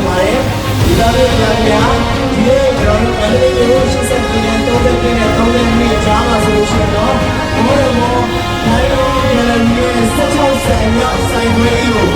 တင်ပါတယ်ဒီသားလေးများများဒီနေ့ကျွန်တော်တို့ LED ကို80ပြည့်နဲ့30ပြည့်နဲ့30မိနစ်ကြာပါဆိုလို့ရှိရင်တော့ဘုရားမောနိုင်တော်ကလည်း16ဆယ်မြောက်ဆိုင်ခွေးကို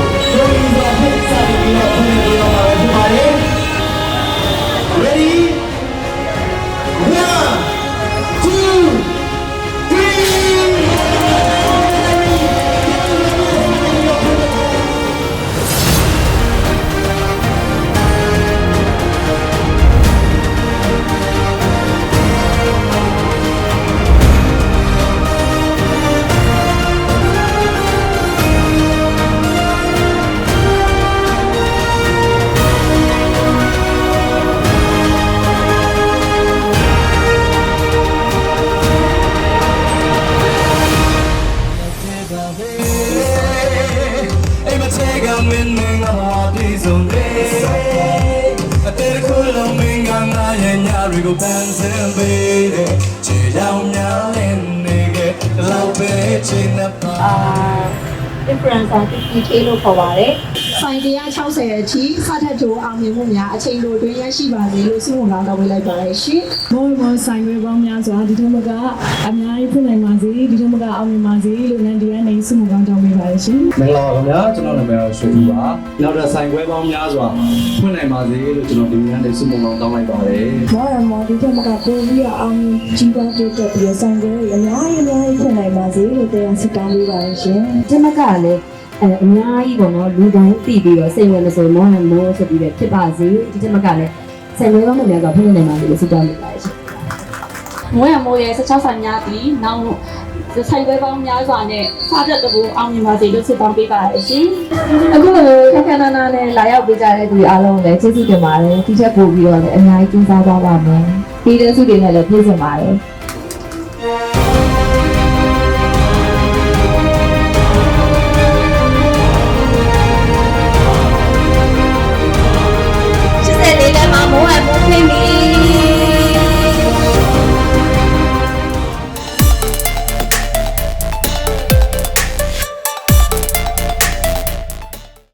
င်းမင်းငါပြေဆုံးတယ်အတဲတစ်ခုလုံးမင်းကငါရဲ့ညတွေကိုပန်းစင်ပေးတယ်ခြေရောင်များနဲ့နေခဲ့လောက်ပဲချိန်နဲ့ပါအာ influencer TTK လို့ခေါ်ပါတယ်ဆိုင်160အထိစထက်ကြိုအောင်မြင်မှုများအချိန်လိုတွင်ရရှိပါစေလို့ဆုမွန်ကောင်းတောင်းပေးလိုက်ပါတယ်ရှင်။မောမောဆိုင်ရွေးပေါင်းများစွာဒီထုံးမကအများကြီးဖွင့်နိုင်ပါစေဒီထုံးမကအောင်မြင်ပါစေလို့နန်ဒီကနေဆုမွန်ကောင်းတောင်းပေးပါတယ်ရှင်။မင်္ဂလာပါခင်ဗျာကျွန်တော်နာမည်ကတော့ရွှေဦးပါနောက်တော့ဆိုင်ခွဲပေါင်းများစွာဖွင့်နိုင်ပါစေလို့ကျွန်တော်ဒီနေ့ကနေဆုမွန်ကောင်းတောင်းလိုက်ပါတယ်မောရမောဒီထုံးမကပို့ပြီးတော့အောင်မြင်ကြီးပွားတိုးတက်ပြီးတော့ဆိုင်ရွေးအများကြီးအများကြီးဖွင့်နိုင်ပါစေလို့တရားဆုတောင်းပေးပါတယ်ရှင်။ဒီမကလည်း အဲအများကြီးပေါ့နော်လူတိုင်းသိပြီးတော့စိတ်ဝင်မဆိုမောဟမောဆိုပြီးတော့ဖြစ်ပါစေဒီဒီမကလည်းဆိုင်ဝဲကောင်းမှုများကဖိနေနိုင်ပါလို့ဆုတောင်းပေးပါတယ်ရှင်မွေးရမိုးရဲ့16ဆိုင်များသည်နောက်ဆိုင်ပွဲပေါင်းများစွာနဲ့စားတဲ့တဘူအောင်မြင်ပါစေလို့ဆုတောင်းပေးပါရရှင်အခုလိုခက်ခက်နာနာနဲ့လာရောက်ပေးကြတဲ့သူအားလုံးလည်းကျေးဇူးတင်ပါတယ်ဒီချက်ပို့ပြီးတော့လည်းအများကြီးကျင်းစားသွားပါမယ်ဒီတဲ့စုတွေနဲ့လည်းပြည့်စုံပါတယ်